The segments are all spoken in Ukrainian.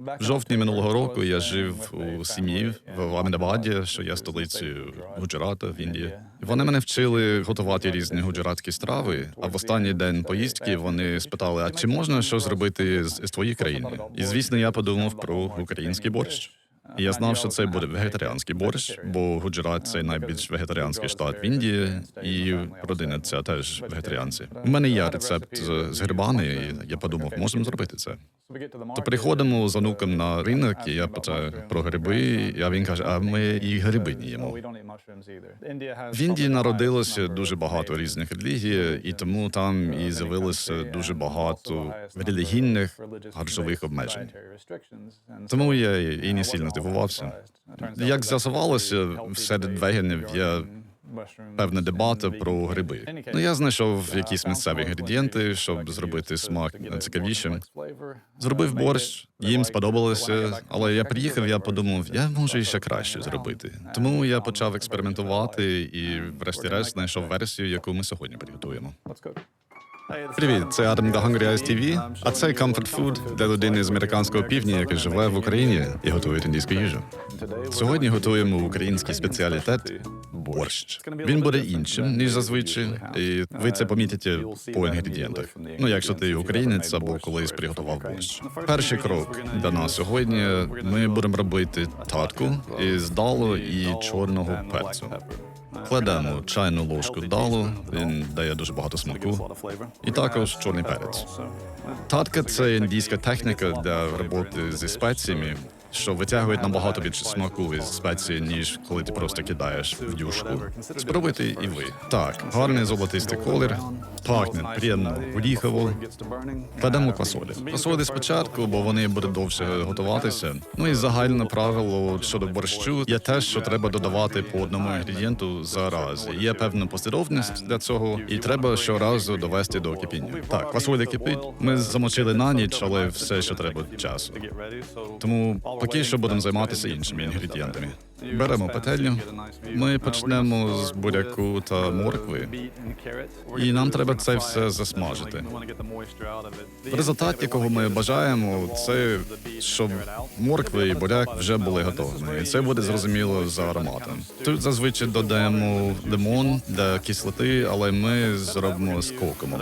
В жовтні минулого року я жив у сім'ї в Амедабаді, що є столицею Гуджарата в Індії. Вони мене вчили готувати різні гуджаратські страви. А в останній день поїздки вони спитали: а чи можна щось зробити з, з твоєї країни? І звісно, я подумав про український борщ. І я знав, що це буде вегетаріанський борщ, бо Гуджарат це найбільш вегетаріанський штат в Індії, і родина ця теж вегетаріанці. У мене є рецепт з, з грибами, і я подумав, можемо зробити це. То приходимо з онуком на ринок, і я питаю про гриби, а він каже: а ми і гриби не їмо. В Індії народилося дуже багато різних релігій, і тому там і з'явилося дуже багато релігійних харчових обмежень. Тому я і не сильно здивувався. Як з'ясувалося, серед веганів є певна дебата про гриби. Ну я знайшов якісь місцеві інгредієнти, щоб зробити смак цікавішим. Зробив борщ, їм сподобалося, але я приїхав, я подумав, я можу ще краще зробити. Тому я почав експериментувати і, врешті-решт, знайшов версію, яку ми сьогодні приготуємо. Привіт, це Адам The Hungry Eyes а це Comfort Food для людини з американського півдня, який живе в Україні і готує індійську їжу. Сьогодні готуємо український спеціалітет борщ. Він буде іншим ніж зазвичай, і ви це помітите по інгредієнтах. Ну, якщо ти українець або колись приготував борщ. Перший крок для нас сьогодні ми будемо робити татку із далу і чорного перцю. Кладемо чайну ложку далу, він дає дуже багато смаку. І також чорний перець. Татка це індійська техніка для роботи зі спеціями, що витягує набагато більше смаку із спеції, ніж коли ти просто кидаєш в юшку. Спробуйте і ви. Так, гарний золотистий колір, пахне приємно горіхово. Кладемо квасолі. Квасолі спочатку, бо вони будуть довше готуватися. Ну і загальне правило щодо борщу є те, що треба додавати по одному інгредієнту за раз. Є певна послідовність для цього, і треба щоразу довести до кипіння. Так, квасоля кипить. Ми замочили на ніч, але все, що треба часу. Тому поки що будемо займатися іншими інгредієнтами. Беремо петельню. Ми почнемо з буряку та моркви. І нам треба це все засмажити. В результаті, якого ми бажаємо, це щоб моркви і буряк вже були готові. І це буде зрозуміло за ароматом. Тут зазвичай додаємо лимон для кислоти, але ми зробимо з кокомом.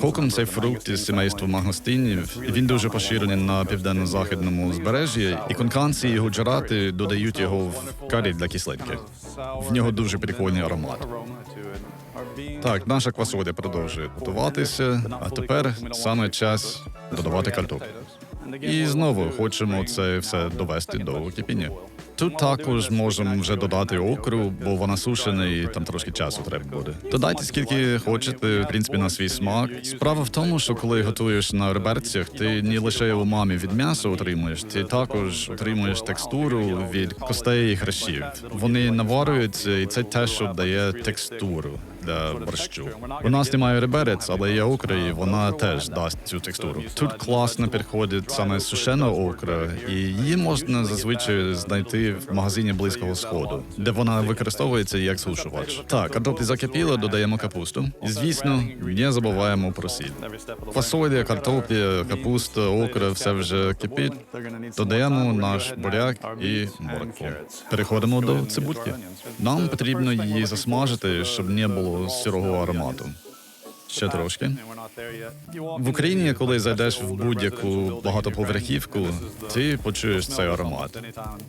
Коком це фрукт із сімейства магостинів. Він дуже поширений на південно-західному узбережжі, і конканці і гуджарати додають його в карі для кислинки. В нього дуже прикольний аромат. Так, наша квасоля продовжує готуватися, а тепер саме час додавати картоплю. І знову хочемо це все довести до кипіння. Тут також можемо вже додати окру, бо вона сушена і там трошки часу треба буде. Додайте скільки хочете, в принципі, на свій смак. Справа в тому, що коли готуєш на реберцях, ти не лише умамі від м'яса отримуєш, ти також отримуєш текстуру від костей і хрящів. Вони наварюються, і це те, що дає текстуру для борщу. У нас немає реберець, але є окра, і вона теж дасть цю текстуру. Тут класно підходить саме сушена окра, і її можна зазвичай знайти в магазині близького сходу, де вона використовується як сушувач. Так, картоплі закипіли, додаємо капусту. І звісно, не забуваємо про сіль. Фасоля, картопля, капуста, окра, все вже кипить. Додаємо наш буряк і моркву. Переходимо до цибульки. Нам потрібно її засмажити, щоб не було сирого аромату. Ще трошки. В Україні, коли зайдеш в будь-яку багатоповерхівку, ти почуєш цей аромат.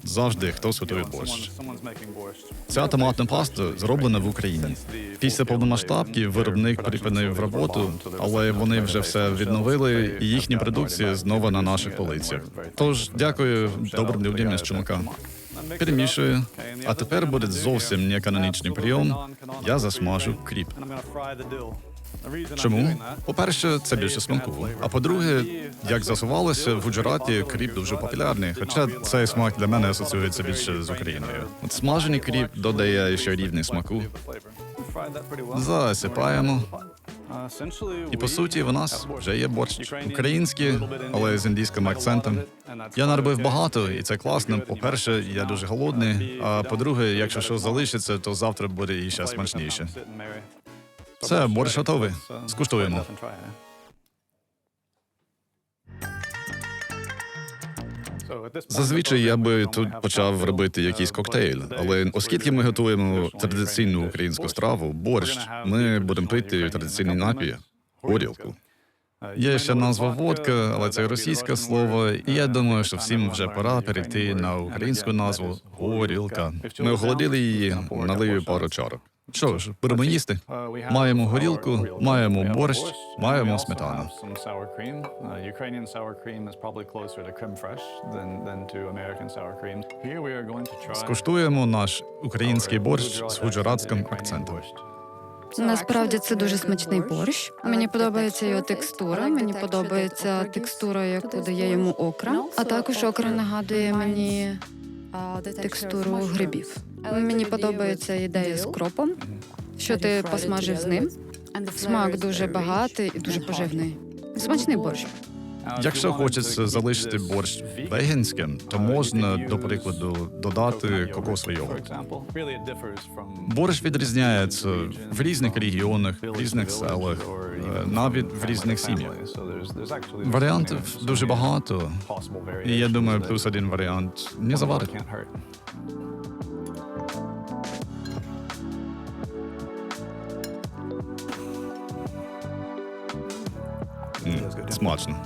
Завжди хтось готує борщ. Ця томатна паста зроблена в Україні. Після повномасштабки виробник припинив роботу, але вони вже все відновили, і їхня продукція знову на наших полицях. Тож дякую добрим людям із чумака. Перемішую. А тепер буде зовсім неканонічний прийом. Я засмажу кріп. Чому? По-перше, це більше смаку. А по-друге, як засувалося, в Гуджараті кріп дуже популярний. Хоча цей смак для мене асоціюється більше з Україною. От смажений кріп додає ще рівний смаку. Засипаємо. І по суті, в нас вже є борщ український, але з індійським акцентом. Я наробив багато, і це класно. По-перше, я дуже голодний. А по-друге, якщо що залишиться, то завтра буде і ще смачніше. Все, борщ готовий. Скуштуємо. Зазвичай я би тут почав робити якийсь коктейль, але оскільки ми готуємо традиційну українську страву, борщ, ми будемо пити традиційний напій горілку. Є ще назва водка, але це російське слово, і я думаю, що всім вже пора перейти на українську назву горілка. Ми охолодили її, налию пару чарок. Що ж, будемо їсти. Маємо горілку, маємо борщ, маємо сметану. Скуштуємо наш український борщ з гуджаратським акцентом. Насправді це дуже смачний борщ. Мені подобається його текстура. Мені подобається текстура, яку дає йому окра. А також окра нагадує мені текстуру грибів. Мені подобається ідея з кропом, що ти посмажив з ним. Смак дуже багатий і дуже поживний. Смачний борщ. Якщо хочеться залишити борщ веганським, то можна, до прикладу, додати кокосовий йогурт. Борщ відрізняється в різних регіонах, в різних селах, е, навіть в різних сім'ях. Варіантів дуже багато, і я думаю, плюс один варіант не завадить. М, Смачно.